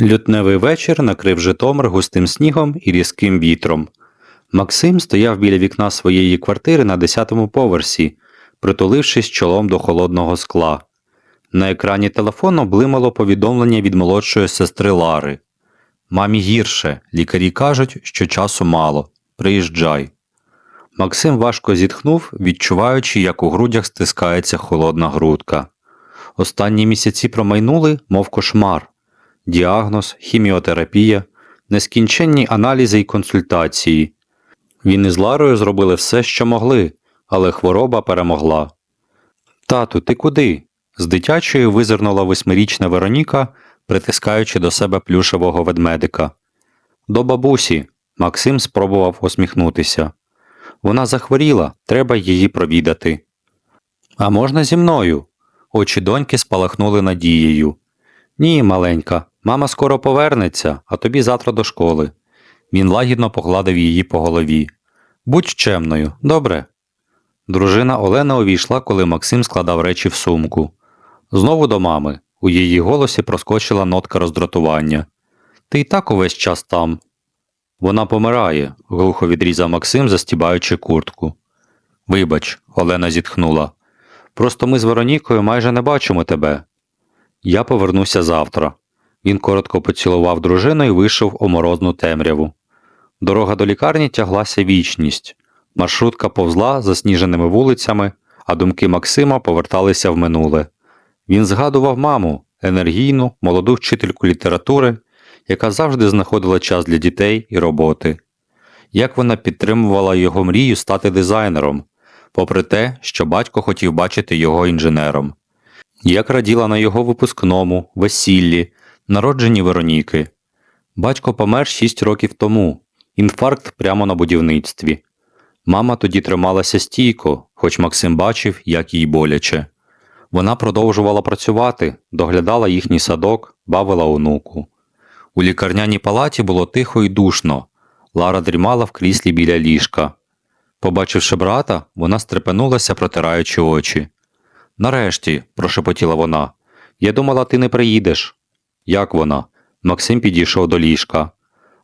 Лютневий вечір накрив Житомир густим снігом і різким вітром. Максим стояв біля вікна своєї квартири на 10-му поверсі, притулившись чолом до холодного скла. На екрані телефону блимало повідомлення від молодшої сестри Лари. Мамі гірше, лікарі кажуть, що часу мало. Приїжджай. Максим важко зітхнув, відчуваючи, як у грудях стискається холодна грудка. Останні місяці промайнули, мов кошмар. Діагноз, хіміотерапія, нескінченні аналізи і консультації. Він із Ларою зробили все, що могли, але хвороба перемогла. Тату, ти куди? З дитячої визирнула восьмирічна Вероніка, притискаючи до себе плюшевого ведмедика. До бабусі. Максим спробував усміхнутися. Вона захворіла, треба її провідати. А можна зі мною? Очі доньки спалахнули надією. Ні, маленька, мама скоро повернеться, а тобі завтра до школи. Він лагідно погладив її по голові. Будь чемною, добре. Дружина Олена увійшла, коли Максим складав речі в сумку. Знову до мами. У її голосі проскочила нотка роздратування. Ти й так увесь час там. Вона помирає, глухо відрізав Максим, застібаючи куртку. Вибач, Олена зітхнула. Просто ми з Веронікою майже не бачимо тебе. Я повернуся завтра. Він коротко поцілував дружину і вийшов у морозну темряву. Дорога до лікарні тяглася вічність. Маршрутка повзла засніженими вулицями, а думки Максима поверталися в минуле. Він згадував маму, енергійну, молоду вчительку літератури, яка завжди знаходила час для дітей і роботи. Як вона підтримувала його мрію стати дизайнером, попри те, що батько хотів бачити його інженером. Як раділа на його випускному, весіллі, народженні Вероніки. Батько помер шість років тому, інфаркт прямо на будівництві. Мама тоді трималася стійко, хоч Максим бачив, як їй боляче. Вона продовжувала працювати, доглядала їхній садок, бавила онуку. У лікарняній палаті було тихо і душно. Лара дрімала в кріслі біля ліжка. Побачивши брата, вона стрепенулася, протираючи очі. Нарешті, прошепотіла вона, я думала, ти не приїдеш. Як вона? Максим підійшов до ліжка.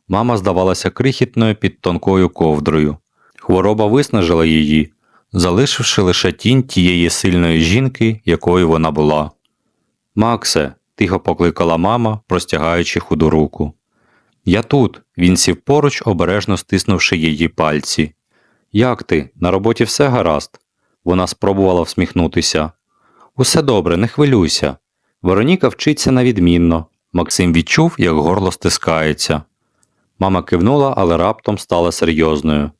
Мама здавалася крихітною під тонкою ковдрою. Хвороба виснажила її, залишивши лише тінь тієї сильної жінки, якою вона була. Максе, тихо покликала мама, простягаючи худу руку. Я тут, він сів поруч, обережно стиснувши її пальці. Як ти? На роботі все гаразд? Вона спробувала всміхнутися. Усе добре, не хвилюйся. Вероніка вчиться на відмінно. Максим відчув, як горло стискається. Мама кивнула, але раптом стала серйозною.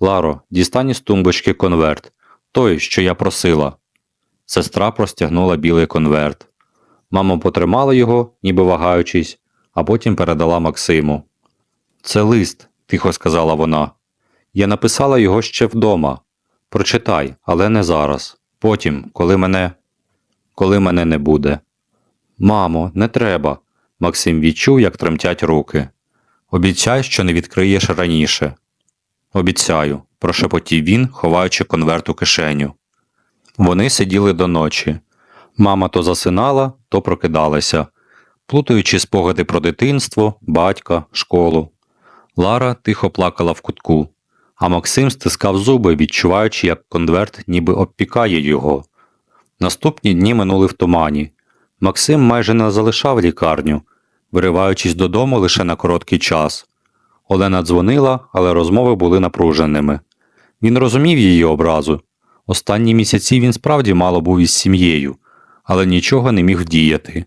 Ларо, дістань із тумбочки конверт, той, що я просила. Сестра простягнула білий конверт. Мама потримала його, ніби вагаючись, а потім передала Максиму. Це лист, тихо сказала вона. Я написала його ще вдома. Прочитай, але не зараз. Потім, коли мене. коли мене не буде. Мамо, не треба. Максим відчув, як тремтять руки. Обіцяй, що не відкриєш раніше. Обіцяю, прошепотів він, ховаючи конверт у кишеню. Вони сиділи до ночі. Мама то засинала, то прокидалася, плутаючи спогади про дитинство, батька, школу. Лара тихо плакала в кутку, а Максим стискав зуби, відчуваючи, як конверт ніби обпікає його. Наступні дні минули в тумані. Максим майже не залишав лікарню, вириваючись додому лише на короткий час. Олена дзвонила, але розмови були напруженими. Він розумів її образу. Останні місяці він справді мало був із сім'єю, але нічого не міг вдіяти.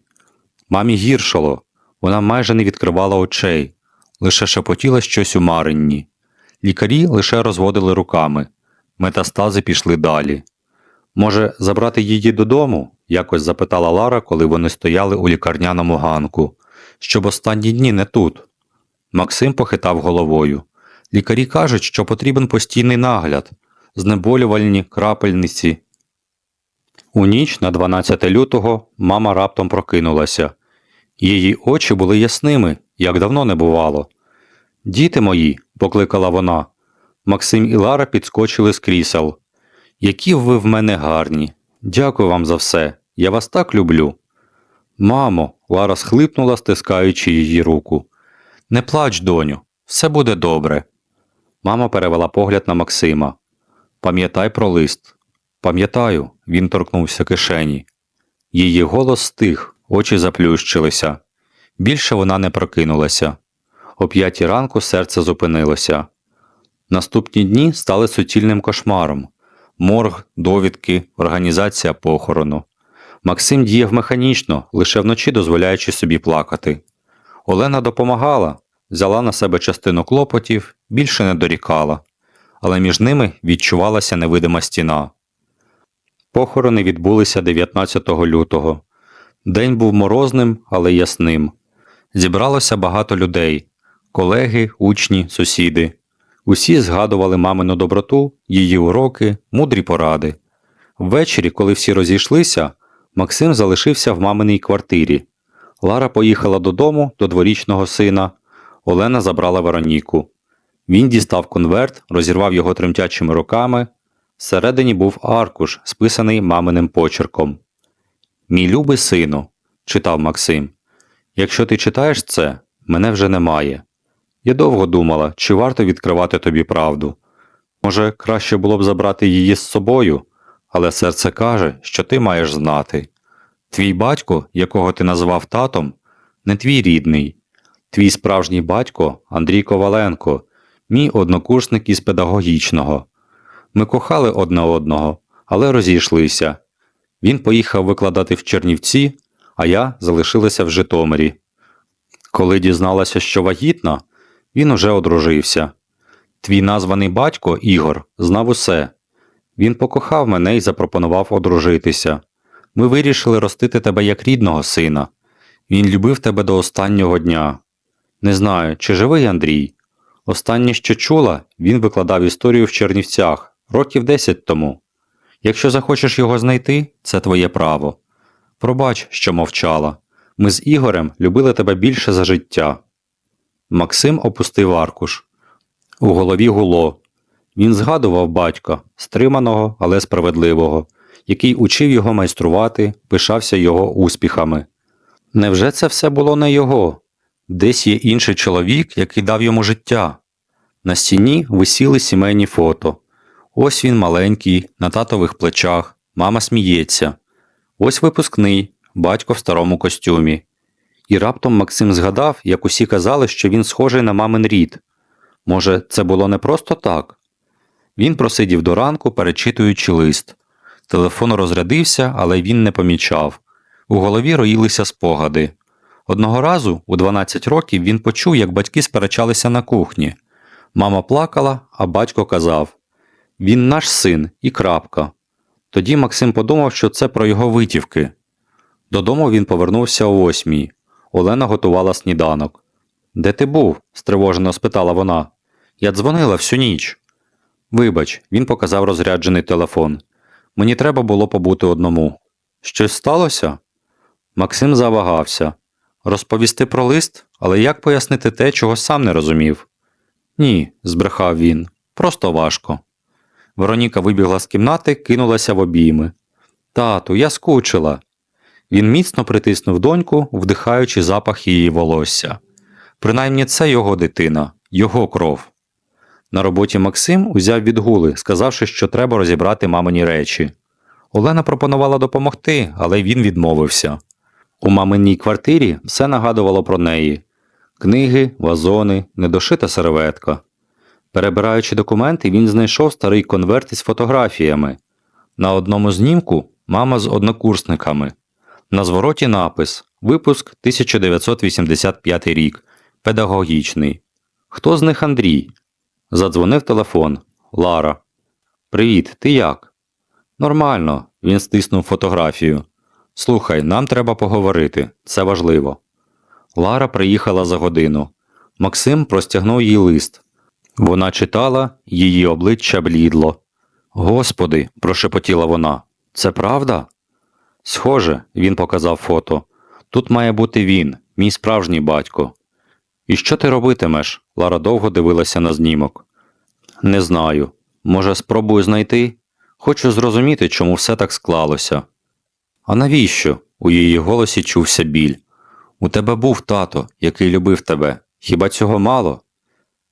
Мамі гіршало, вона майже не відкривала очей, лише шепотіла щось у маренні. Лікарі лише розводили руками, метастази пішли далі. Може, забрати її додому? Якось запитала Лара, коли вони стояли у лікарняному ганку, щоб останні дні не тут. Максим похитав головою. Лікарі кажуть, що потрібен постійний нагляд, знеболювальні крапельниці. У ніч на 12 лютого мама раптом прокинулася. Її очі були ясними, як давно не бувало. Діти мої, покликала вона. Максим і Лара підскочили з крісел. Які ви в мене гарні. Дякую вам за все. Я вас так люблю. Мамо, Лара схлипнула, стискаючи її руку. Не плач, доню, все буде добре. Мама перевела погляд на Максима. Пам'ятай про лист. Пам'ятаю, він торкнувся кишені. Її голос стих, очі заплющилися. Більше вона не прокинулася. О п'ятій ранку серце зупинилося. Наступні дні стали суцільним кошмаром. Морг, довідки, організація похорону. Максим діяв механічно, лише вночі дозволяючи собі плакати. Олена допомагала, взяла на себе частину клопотів, більше не дорікала, але між ними відчувалася невидима стіна. Похорони відбулися 19 лютого. День був морозним, але ясним. Зібралося багато людей колеги, учні, сусіди. Усі згадували мамину доброту, її уроки, мудрі поради. Ввечері, коли всі розійшлися, Максим залишився в маминій квартирі. Лара поїхала додому до дворічного сина. Олена забрала Вероніку. Він дістав конверт, розірвав його тремтячими руками. Всередині був аркуш, списаний маминим почерком. Мій любий сину, читав Максим. Якщо ти читаєш це, мене вже немає. Я довго думала, чи варто відкривати тобі правду. Може, краще було б забрати її з собою, але серце каже, що ти маєш знати. Твій батько, якого ти назвав татом, не твій рідний. Твій справжній батько Андрій Коваленко, мій однокурсник із педагогічного. Ми кохали одне одного, але розійшлися. Він поїхав викладати в Чернівці, а я залишилася в Житомирі. Коли дізналася, що вагітна, він уже одружився. Твій названий батько Ігор знав усе. Він покохав мене і запропонував одружитися. Ми вирішили ростити тебе як рідного сина. Він любив тебе до останнього дня. Не знаю, чи живий Андрій. Останнє, що чула, він викладав історію в Чернівцях років 10 тому. Якщо захочеш його знайти, це твоє право. Пробач, що мовчала. Ми з Ігорем любили тебе більше за життя. Максим опустив аркуш. У голові гуло. Він згадував батька, стриманого, але справедливого, який учив його майструвати, пишався його успіхами. Невже це все було не його? Десь є інший чоловік, який дав йому життя. На стіні висіли сімейні фото. Ось він маленький, на татових плечах, мама сміється. Ось випускний, батько в старому костюмі. І раптом Максим згадав, як усі казали, що він схожий на мамин рід. Може, це було не просто так? Він просидів до ранку, перечитуючи лист. Телефон розрядився, але він не помічав. У голові роїлися спогади. Одного разу, у 12 років, він почув, як батьки сперечалися на кухні. Мама плакала, а батько казав Він наш син і крапка. Тоді Максим подумав, що це про його витівки. Додому він повернувся о восьмій. Олена готувала сніданок. Де ти був? стривожено спитала вона. Я дзвонила всю ніч. Вибач, він показав розряджений телефон. Мені треба було побути одному. Щось сталося? Максим завагався. Розповісти про лист, але як пояснити те, чого сам не розумів? Ні, збрехав він. Просто важко. Вероніка вибігла з кімнати, кинулася в обійми. Тату, я скучила. Він міцно притиснув доньку, вдихаючи запах її волосся. Принаймні це його дитина, його кров. На роботі Максим узяв відгули, сказавши, що треба розібрати мамині речі. Олена пропонувала допомогти, але він відмовився. У маминій квартирі все нагадувало про неї книги, вазони, недошита серветка. Перебираючи документи, він знайшов старий конверт із фотографіями. На одному знімку мама з однокурсниками. На звороті напис Випуск 1985 рік. Педагогічний. Хто з них Андрій? Задзвонив телефон. Лара. Привіт, ти як? Нормально. Він стиснув фотографію. Слухай, нам треба поговорити. Це важливо. Лара приїхала за годину. Максим простягнув їй лист. Вона читала, її обличчя блідло. Господи, прошепотіла вона. Це правда? Схоже, він показав фото. Тут має бути він, мій справжній батько. І що ти робитимеш? Лара довго дивилася на знімок. Не знаю. Може, спробую знайти? Хочу зрозуміти, чому все так склалося. А навіщо? У її голосі чувся біль. У тебе був тато, який любив тебе. Хіба цього мало?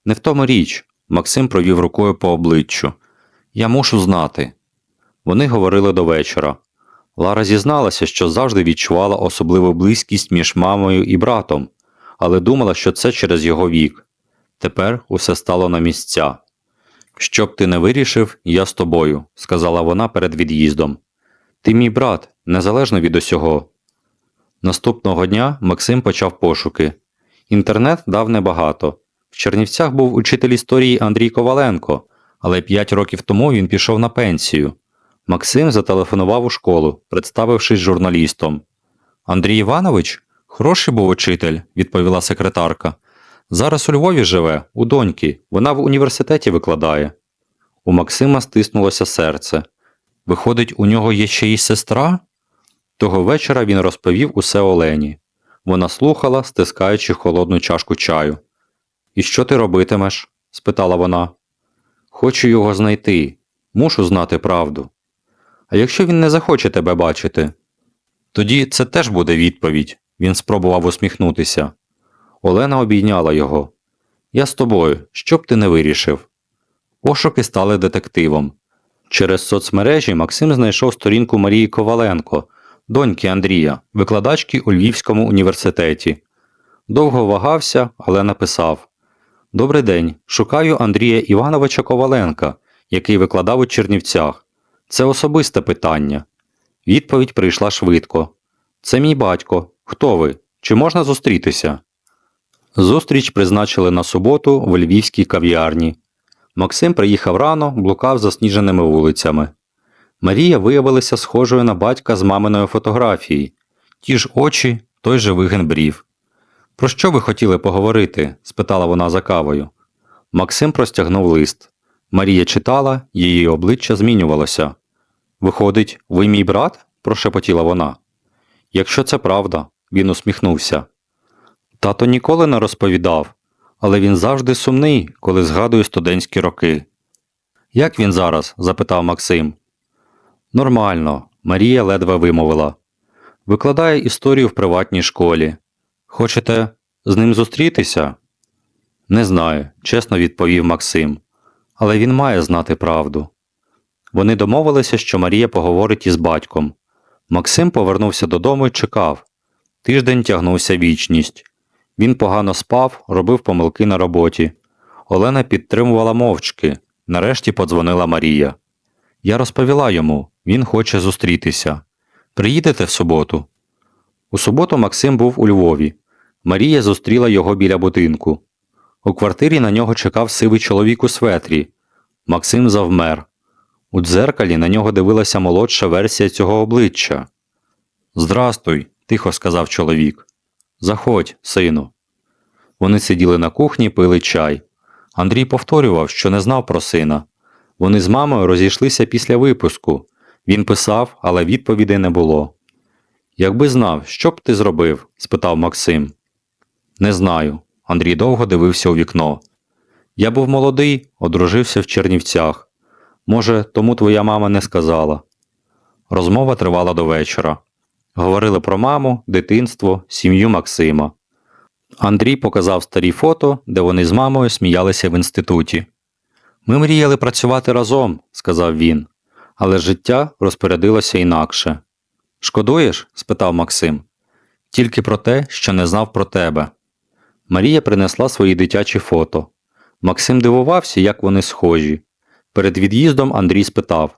Не в тому річ. Максим провів рукою по обличчю. Я мушу знати. Вони говорили до вечора. Лара зізналася, що завжди відчувала особливу близькість між мамою і братом, але думала, що це через його вік. Тепер усе стало на місця. Щоб ти не вирішив, я з тобою, сказала вона перед від'їздом. Ти мій брат, незалежно від усього. Наступного дня Максим почав пошуки. Інтернет дав небагато. В Чернівцях був учитель історії Андрій Коваленко, але п'ять років тому він пішов на пенсію. Максим зателефонував у школу, представившись журналістом. Андрій Іванович? Хороший був учитель, відповіла секретарка. Зараз у Львові живе, у доньки, вона в університеті викладає. У Максима стиснулося серце. Виходить, у нього є ще й сестра? Того вечора він розповів усе Олені. Вона слухала, стискаючи холодну чашку чаю. І що ти робитимеш? спитала вона. Хочу його знайти. Мушу знати правду. А якщо він не захоче тебе бачити? Тоді це теж буде відповідь. Він спробував усміхнутися. Олена обійняла його. Я з тобою, що б ти не вирішив. Пошуки стали детективом. Через соцмережі Максим знайшов сторінку Марії Коваленко, доньки Андрія, викладачки у Львівському університеті. Довго вагався, але написав: Добрий день. Шукаю Андрія Івановича Коваленка, який викладав у Чернівцях. Це особисте питання. Відповідь прийшла швидко. Це мій батько. Хто ви? Чи можна зустрітися? Зустріч призначили на суботу в львівській кав'ярні. Максим приїхав рано, блукав засніженими вулицями. Марія виявилася схожою на батька з маминої фотографії, ті ж очі, той же вигин брів. Про що ви хотіли поговорити? спитала вона за кавою. Максим простягнув лист. Марія читала, її обличчя змінювалося. Виходить, ви мій брат? прошепотіла вона. Якщо це правда, він усміхнувся. Тато ніколи не розповідав, але він завжди сумний, коли згадує студентські роки. Як він зараз? запитав Максим. Нормально, Марія ледве вимовила. Викладає історію в приватній школі. Хочете з ним зустрітися? Не знаю, чесно відповів Максим. Але він має знати правду. Вони домовилися, що Марія поговорить із батьком. Максим повернувся додому і чекав. Тиждень тягнувся вічність. Він погано спав, робив помилки на роботі. Олена підтримувала мовчки. Нарешті подзвонила Марія. Я розповіла йому, він хоче зустрітися. Приїдете в суботу. У суботу Максим був у Львові. Марія зустріла його біля будинку. У квартирі на нього чекав сивий чоловік у светрі. Максим завмер. У дзеркалі на нього дивилася молодша версія цього обличчя. Здрастуй, тихо сказав чоловік. Заходь, сину. Вони сиділи на кухні, пили чай. Андрій повторював, що не знав про сина. Вони з мамою розійшлися після випуску. Він писав, але відповідей не було. Якби знав, що б ти зробив? спитав Максим. Не знаю. Андрій довго дивився у вікно. Я був молодий, одружився в Чернівцях. Може, тому твоя мама не сказала. Розмова тривала до вечора. Говорили про маму, дитинство, сім'ю Максима. Андрій показав старі фото, де вони з мамою сміялися в інституті. Ми мріяли працювати разом, сказав він, але життя розпорядилося інакше. Шкодуєш? спитав Максим. Тільки про те, що не знав про тебе. Марія принесла свої дитячі фото. Максим дивувався, як вони схожі. Перед від'їздом Андрій спитав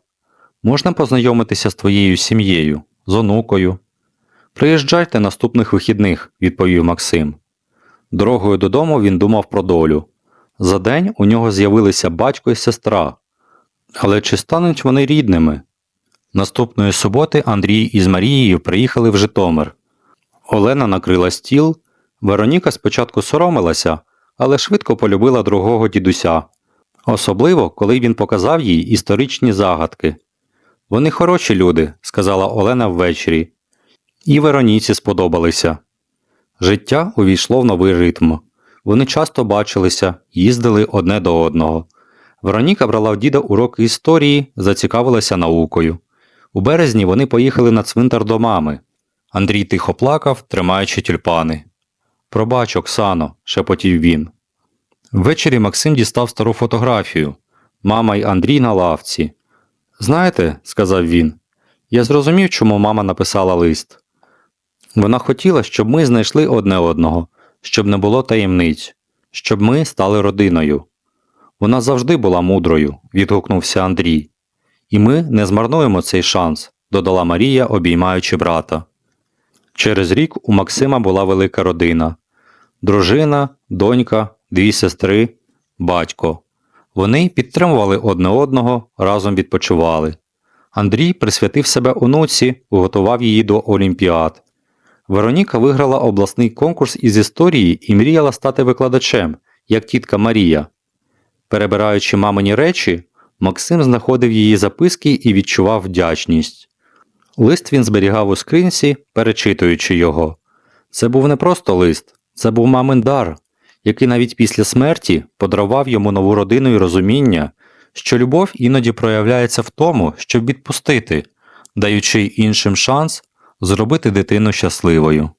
Можна познайомитися з твоєю сім'єю, з онукою? Приїжджайте наступних вихідних, відповів Максим. Дорогою додому він думав про долю. За день у нього з'явилися батько і сестра. Але чи стануть вони рідними? Наступної суботи Андрій із Марією приїхали в Житомир. Олена накрила стіл. Вероніка спочатку соромилася, але швидко полюбила другого дідуся, особливо коли він показав їй історичні загадки. Вони хороші люди, сказала Олена ввечері, і Вероніці сподобалися. Життя увійшло в новий ритм. Вони часто бачилися, їздили одне до одного. Вероніка брала в діда уроки історії, зацікавилася наукою. У березні вони поїхали на цвинтар до мами. Андрій тихо плакав, тримаючи тюльпани. Пробач, Оксано, шепотів він. Ввечері Максим дістав стару фотографію. Мама й Андрій на лавці. Знаєте, сказав він, я зрозумів, чому мама написала лист. Вона хотіла, щоб ми знайшли одне одного, щоб не було таємниць, щоб ми стали родиною. Вона завжди була мудрою, відгукнувся Андрій. І ми не змарнуємо цей шанс, додала Марія, обіймаючи брата. Через рік у Максима була велика родина дружина, донька, дві сестри, батько. Вони підтримували одне одного, разом відпочивали. Андрій присвятив себе онуці, готував її до олімпіад. Вероніка виграла обласний конкурс із історії і мріяла стати викладачем, як тітка Марія. Перебираючи мамині речі, Максим знаходив її записки і відчував вдячність. Лист він зберігав у скринці, перечитуючи його. Це був не просто лист, це був мамин дар, який навіть після смерті подарував йому нову родину і розуміння, що любов іноді проявляється в тому, щоб відпустити, даючи іншим шанс зробити дитину щасливою.